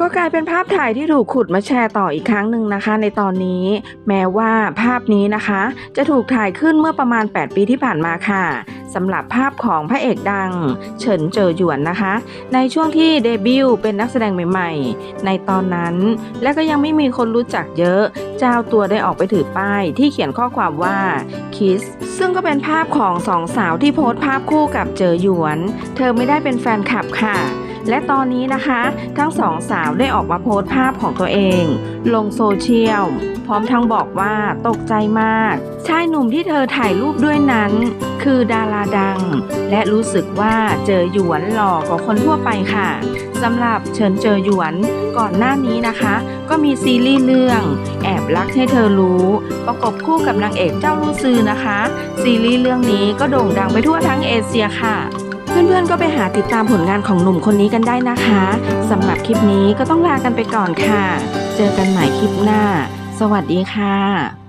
ก็กลายเป็นภาพถ่ายที่ถูกขุดมาแชร์ต่ออีกครั้งหนึ่งนะคะ ในตอนนี้ แม้ว่าภาพนี้นะคะ จะถูกถ่ายขึ้นเมื่อประมาณ 8 ปีที่ผ่านมาค่ะสำหรับภาพของพระเอกดัง เฉินเจอหยวนนะคะ ในช่วงที่เดบิวต์เป็นนักแสดงใหม่ๆ ในตอนนั้น และก็ยังไม่มีคนรู้จักเยอะ เจ้าตัวได้ออกไปถือป้ายที่เขียนข้อความว่า Kiss ซึ่งก็เป็นภาพของสองสาวที่โพสต์ภาพคู่กับเจอหยวน เธอไม่ได้เป็นแฟนคลับค่ะ และตอนนี้นะคะ ทั้งสองสาวได้ออกมาโพสต์ภาพของตัวเอง ลงโซเชียล พร้อมทั้งบอกว่าตกใจมาก ชายหนุ่มที่เธอถ่ายรูปด้วยนั้น คือดาราดัง และรู้สึกว่าเจอหยวนหล่อกว่าคนทั่วไปค่ะสำหรับเฉินเจอหยวนก่อนหน้านี้นะคะ ก็มีซีรีส์เรื่อง แอบรักให้เธอรู้ ประกบคู่กับนางเอกเจ้าลู่ซือนะคะ ซีรีส์เรื่องนี้ก็โด่งดังไปทั่วทั้งเอเชียค่ะ เพื่อนๆก็ไปหาติดตามผลงานของหนุ่มคนนี้กันได้นะคะสำหรับคลิปนี้ก็ต้องลากันไปก่อนค่ะ เจอกันใหม่คลิปหน้า สวัสดีค่ะ